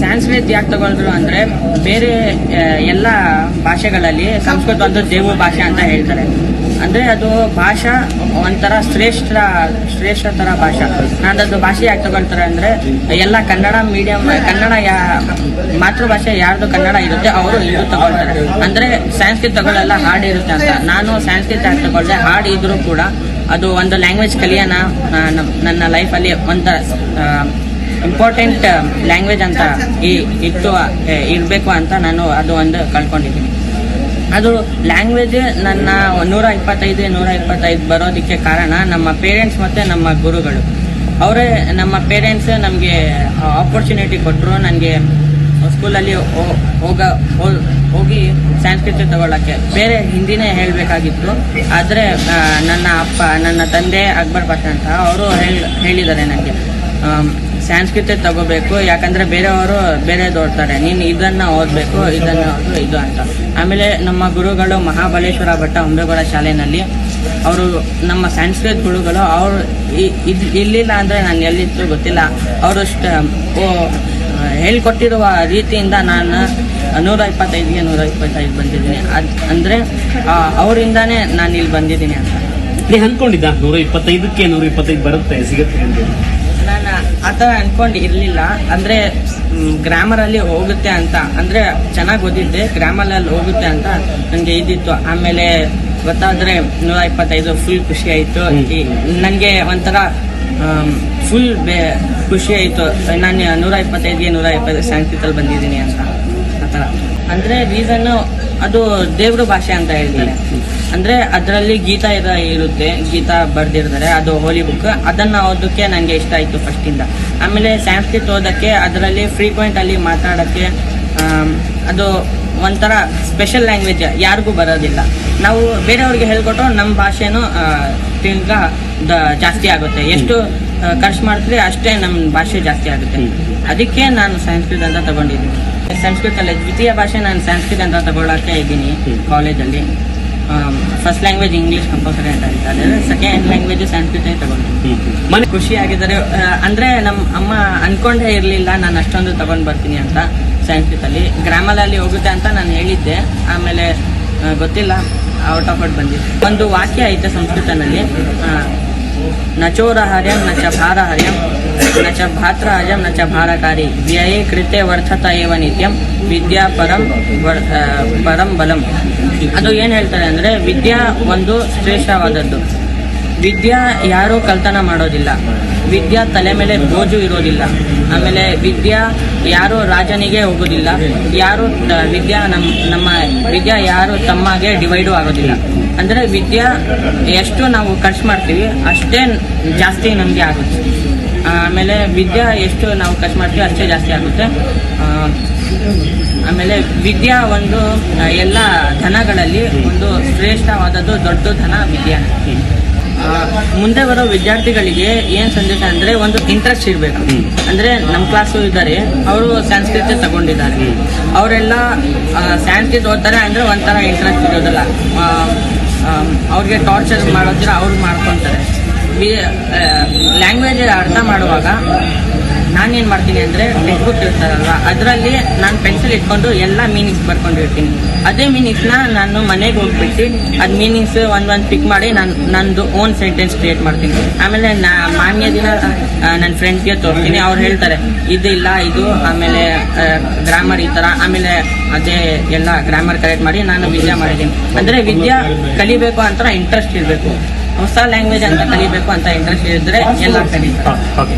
ಸ್ಯಾನ್ಸ್ಕ್ರಿತ್ ಯಾಕೆ ತಗೊಂಡ್ರು ಅಂದ್ರೆ ಬೇರೆ ಎಲ್ಲ ಭಾಷೆಗಳಲ್ಲಿ ಸಂಸ್ಕೃತ ಒಂದು ದೇವ ಭಾಷೆ ಅಂತ ಹೇಳ್ತಾರೆ. ಅಂದ್ರೆ ಅದು ಭಾಷಾ ಒಂಥರ ಶ್ರೇಷ್ಠ ಶ್ರೇಷ್ಠ ಥರ ಭಾಷಾ. ನಾನದು ಭಾಷೆ ಯಾಕೆ ತಗೊಳ್ತಾರೆ ಅಂದ್ರೆ ಎಲ್ಲ ಕನ್ನಡ ಮೀಡಿಯಂ ಕನ್ನಡ ಯಾ, ಮಾತೃಭಾಷೆ ಯಾರ್ದು ಕನ್ನಡ ಇರುತ್ತೆ ಅವರು ಇದು ತಗೊಳ್ತಾರೆ. ಅಂದ್ರೆ ಸಂಸ್ಕೃತ ತಗೊಳ್ಳಲ್ಲ, ಹಾಡ್ ಇರುತ್ತೆ ಅಂತ. ನಾನು ಸಂಸ್ಕೃತ ಯಾಕೆ ತಗೊಳ್ದೆ, ಹಾಡ್ ಇದ್ರೂ ಕೂಡ ಅದು ಒಂದು ಲ್ಯಾಂಗ್ವೇಜ್ ಕಲಿಯೋಣ ನನ್ನ ಲೈಫಲ್ಲಿ ಒಂಥರ ಇಂಪಾರ್ಟೆಂಟ್ ಲ್ಯಾಂಗ್ವೇಜ್ ಅಂತ ಈ- ಇತ್ತು ಇರಬೇಕು ಅಂತ ನಾನು ಅದು ಒಂದು ಕಳ್ಕೊಂಡಿದ್ದೀನಿ. ಅದು ಲ್ಯಾಂಗ್ವೇಜ್ ನನ್ನ ನೂರ ಇಪ್ಪತ್ತೈದು ನೂರ ಇಪ್ಪತ್ತೈದು ಬರೋದಕ್ಕೆ ಕಾರಣ ನಮ್ಮ ಪೇರೆಂಟ್ಸ್ ಮತ್ತು ನಮ್ಮ ಗುರುಗಳು. ಅವರೇ ನಮ್ಮ ಪೇರೆಂಟ್ಸ್ ನಮಗೆ ಆಪರ್ಚುನಿಟಿ ಕೊಟ್ಟರು ನನಗೆ ಸ್ಕೂಲಲ್ಲಿ ಹೋಗ ಹೋಗಿ ಸಂಸ್ಕೃತ ತಗೊಳ್ಳೋಕ್ಕೆ ಬೇರೆ ಹಿಂದಿನೇ ಹೇಳಬೇಕಾಗಿತ್ತು, ಆದರೆ ನನ್ನ ಅಪ್ಪ, ನನ್ನ ತಂದೆ ಅಕ್ಬರ್ ಪಾಷಾ ಅಂತ ಅವರು ಹೇಳಿದ್ದಾರೆ ನನಗೆ. ಸಂಸ್ಕೃತ ತಗೋಬೇಕು, ಯಾಕಂದ್ರೆ ಬೇರೆಯವರು ಬೇರೆ ಓದ್ತಾರೆ ನೀನು ಇದನ್ನ ಓದಬೇಕು, ಇದನ್ನ ಓದು ಇದು ಅಂತ. ಆಮೇಲೆ ನಮ್ಮ ಗುರುಗಳು ಮಹಾಬಲೇಶ್ವರ ಭಟ್ಟ ಹೊಂಬೇಗೌಡ ಶಾಲೆಯಲ್ಲಿ ಅವರು ನಮ್ಮ ಸಂಸ್ಕೃತ ಗುರುಗಳು, ಅವರು ಇಲ್ಲಿಲ್ಲ ಅಂದ್ರೆ ನಾನು ಎಲ್ಲಿತ್ತು ಗೊತ್ತಿಲ್ಲ. ಅವರು ಹೇಳ್ಕೊಟ್ಟಿರುವ ರೀತಿಯಿಂದ ನಾನು ನೂರ ಇಪ್ಪತ್ತೈದಿಗೆ ನೂರ ಇಪ್ಪತ್ತೈದು ಬಂದಿದ್ದೀನಿ. ಅದು, ಅಂದರೆ ಅವರಿಂದಾನೇ ನಾನು ಇಲ್ಲಿ ಬಂದಿದ್ದೀನಿ ಅಂತ. ನೀ ಅನ್ಕೊಂಡಿದ್ದ ನೂರ ಇಪ್ಪತ್ತೈದಕ್ಕೆ ನೂರ ಇಪ್ಪತ್ತೈದು ಬರುತ್ತೆ, ಸಿಗುತ್ತೆ ಅಂತ? ನಾನು ಆ ಥರ ಅಂದ್ಕೊಂಡು ಇರಲಿಲ್ಲ. ಅಂದರೆ ಗ್ರಾಮರಲ್ಲಿ ಹೋಗುತ್ತೆ ಅಂತ. ಅಂದರೆ ಚೆನ್ನಾಗಿ ಓದಿದ್ದೆ ಗ್ರಾಮರಲ್ಲಿ ಹೋಗುತ್ತೆ ಅಂತ ನನಗೆ ಇದಿತ್ತು ಆಮೇಲೆ ಗೊತ್ತಾದರೆ ನೂರ ಇಪ್ಪತ್ತೈದು ಫುಲ್ ಖುಷಿ ಆಯಿತು. ನನಗೆ ಒಂಥರ ಫುಲ್ ಬೇ ಖುಷಿ ಆಯಿತು. ನಾನು ನೂರ ಇಪ್ಪತ್ತೈದಿಗೆ ನೂರ ಇಪ್ಪತ್ತೈದು ಸಂಸ್ಕೃತಲ್ಲಿ ಬಂದಿದ್ದೀನಿ ಅಂತ. ಆ ಥರ. ಅಂದರೆ ರೀಸನ್ನು ಅದು ದೇವ್ರ ಭಾಷೆ ಅಂತ ಹೇಳ್ತಾರೆ. ಅಂದ್ರೆ ಅದರಲ್ಲಿ ಗೀತಾ ಇರ ಇರುತ್ತೆ ಗೀತಾ ಬರ್ದಿರ್ತಾರೆ ಅದು ಹೋಲಿ ಬುಕ್ ಅದನ್ನ ಓದೋಕ್ಕೆ ನನಗೆ ಇಷ್ಟ ಆಯಿತು ಫಸ್ಟಿಂದ ಆಮೇಲೆ ಸಂಸ್ಕೃತ ಓದೋಕ್ಕೆ ಅದರಲ್ಲಿ ಫ್ರೀಕ್ವೆಂಟ್ ಅಲ್ಲಿ ಮಾತಾಡೋಕ್ಕೆ ಅದು ಒಂಥರ ಸ್ಪೆಷಲ್ ಲ್ಯಾಂಗ್ವೇಜ್ ಯಾರಿಗೂ ಬರೋದಿಲ್ಲ. ನಾವು ಬೇರೆಯವ್ರಿಗೆ ಹೇಳ್ಕೊಟ್ಟು ನಮ್ಮ ಭಾಷೆನೂ ತಿಂಗ ಜಾಸ್ತಿ ಆಗುತ್ತೆ. ಎಷ್ಟು ಖರ್ಚು ಮಾಡ್ತೀವಿ ಅಷ್ಟೇ ನಮ್ಮ ಭಾಷೆ ಜಾಸ್ತಿ ಆಗುತ್ತೆ. ಅದಕ್ಕೆ ನಾನು ಸಂಸ್ಕೃತ ಅಂತ ತಗೊಂಡಿದ್ದೀನಿ. ಸಂಸ್ಕೃತಲ್ಲಿ ದ್ವಿತೀಯ ಭಾಷೆ ನಾನು ಸಂಸ್ಕೃತ ಅಂತ ತಗೊಳ್ಳೋಕೆ ಇದ್ದೀನಿ ಕಾಲೇಜಲ್ಲಿ ಫಸ್ಟ್ ಲ್ಯಾಂಗ್ವೇಜ್ ಇಂಗ್ಲೀಷ್ ಕಂಪಲ್ಸರಿ ಅಂತ ಹೇಳ್ತಾರೆ ಸೆಕೆಂಡ್ ಲ್ಯಾಂಗ್ವೇಜ್ ಸಂಸ್ಕೃತ ತಗೊಂಡಿದ್ದೀನಿ ಮನೆ ಖುಷಿ ಆಗಿದ್ದಾರೆ ಅಂದ್ರೆ ನಮ್ಮ ಅಮ್ಮ ಅನ್ಕೊಂಡೇ ಇರಲಿಲ್ಲ ನಾನು ಅಷ್ಟೊಂದು ತಗೊಂಡು ಬರ್ತೀನಿ ಅಂತ ಸಂಸ್ಕೃತಲ್ಲಿ. ಗ್ರಾಮದಲ್ಲಿ ಹೋಗುತ್ತೆ ಅಂತ ನಾನು ಹೇಳಿದ್ದೆ. ಆಮೇಲೆ ಗೊತ್ತಿಲ್ಲ ಔಟ್ ಆಫ್ ಔಟ್ ಬಂದಿದೆ. ಒಂದು ವಾಕ್ಯ ಐತೆ ಸಂಸ್ಕೃತನಲ್ಲಿ. ಆ, ನ ಚ ಭಾರಹರ್ಯಂ ನ ಚ ಭಾತ್ರಹರ್ಯಂ ನ ಚ ಭಾರಕಾರಿ ವ್ಯಯೇ ಕೃತೆ ವರ್ತತ ಇವ ನಿತ್ಯಂ ವಿದ್ಯಾ ಪರಂ ಪರಂ ಬಲಂ ಅದು ಏನು ಹೇಳ್ತಾರೆ ಅಂದರೆ ವಿದ್ಯಾ ಒಂದು ಶ್ರೇಷ್ಠವಾದದ್ದು. ವಿದ್ಯಾ ಯಾರೂ ಕಲ್ತನ ಮಾಡೋದಿಲ್ಲ. ವಿದ್ಯಾ ತಲೆ ಮೇಲೆ ಬೋಜು ಇರೋದಿಲ್ಲ. ಆಮೇಲೆ ವಿದ್ಯಾ ಯಾರು ರಾಜನಿಗೆ ಹೋಗೋದಿಲ್ಲ. ಯಾರು ವಿದ್ಯಾ ನಮ್ಮ ನಮ್ಮ ವಿದ್ಯಾ ಯಾರು ತಮ್ಮಗೆ ಡಿವೈಡು ಆಗೋದಿಲ್ಲ. ಅಂದರೆ ವಿದ್ಯಾ ಎಷ್ಟು ನಾವು ಖರ್ಚು ಮಾಡ್ತೀವಿ ಅಷ್ಟೇ ಜಾಸ್ತಿ ನಮಗೆ ಆಗುತ್ತೆ. ಆಮೇಲೆ ವಿದ್ಯಾ ಎಷ್ಟು ನಾವು ಖರ್ಚು ಮಾಡ್ತೀವಿ ಅಷ್ಟೇ ಜಾಸ್ತಿ ಆಗುತ್ತೆ. ಆಮೇಲೆ ವಿದ್ಯಾ ಒಂದು ಎಲ್ಲ ಧನಗಳಲ್ಲಿ ಒಂದು ಶ್ರೇಷ್ಠವಾದದ್ದು ದೊಡ್ಡ ಧನ ವಿದ್ಯಾ. ಮುಂದೆ ಬರೋ ವಿದ್ಯಾರ್ಥಿಗಳಿಗೆ ಏನ್ ಸಂದೇಶ ಅಂದ್ರೆ ಒಂದು ಇಂಟ್ರೆಸ್ಟ್ ಇರಬೇಕು. ಅಂದ್ರೆ ನಮ್ಮ ಕ್ಲಾಸು ಇದ್ದಾರೆ ಅವರು ಸಂಸ್ಕೃತ ತಗೊಂಡಿದ್ದಾರೆ. ಅವರೆಲ್ಲ ಸಂಸ್ಕೃತ ಓದ್ತಾರೆ ಅಂದ್ರೆ ಒಂಥರ ಇಂಟ್ರೆಸ್ಟ್ ಇರೋದಿಲ್ಲ. ಅವ್ರಿಗೆ ಟಾರ್ಚರ್ ಮಾಡೋದ್ರ ಅವ್ರು ಮಾಡ್ಕೊತಾರೆ. ಲ್ಯಾಂಗ್ವೇಜ್ ಅರ್ಥ ಮಾಡುವಾಗ ನಾನೇನು ಮಾಡ್ತೀನಿ ಅಂದರೆ ಟೆಕ್ಸ್ಟ್ ಬುಕ್ ಇರ್ತಾರಲ್ವ, ಅದರಲ್ಲಿ ನಾನು ಪೆನ್ಸಿಲ್ ಇಟ್ಕೊಂಡು ಎಲ್ಲ ಮೀನಿಂಗ್ಸ್ ಬರ್ಕೊಂಡಿರ್ತೀನಿ ಅದೇ ಮೀನಿಂಗ್ಸ್ನ ನಾನು ಮನೆಗೆ ಹೋಗ್ಬಿಟ್ಟು ಅದು ಮೀನಿಂಗ್ಸ್ ಒಂದೊಂದು ಪಿಕ್ ಮಾಡಿ ನಾನು ನಂದು ಓನ್ ಸೆಂಟೆನ್ಸ್ ಕ್ರಿಯೇಟ್ ಮಾಡ್ತೀನಿ. ಆಮೇಲೆ ನಾ ಮಾನ್ಯ ದಿನ ನನ್ನ ಫ್ರೆಂಡ್ಸ್ಗೆ ತೋರಿಸ್ತೀನಿ. ಅವ್ರು ಹೇಳ್ತಾರೆ, ಇದು ಇಲ್ಲ, ಇದು, ಆಮೇಲೆ ಗ್ರಾಮರ್ ಈ ಥರ ಆಮೇಲೆ ಅದೇ ಎಲ್ಲ ಗ್ರಾಮರ್ ಕರೆಕ್ಟ್ ಮಾಡಿ ನಾನು ವಿದ್ಯಾ ಮಾಡಿದ್ದೀನಿ. ಅಂದರೆ ವಿದ್ಯಾ ಕಲಿಬೇಕು ಅಂತ ಇಂಟ್ರೆಸ್ಟ್ ಇರಬೇಕು. ಹೊಸ ಲ್ಯಾಂಗ್ವೇಜ್ ಅಂತ ಕಲಿಬೇಕು ಅಂತ ಇಂಟ್ರೆಸ್ಟ್ ಇದ್ದರೆ ಎಲ್ಲ ಕಲಿತಾರೆ.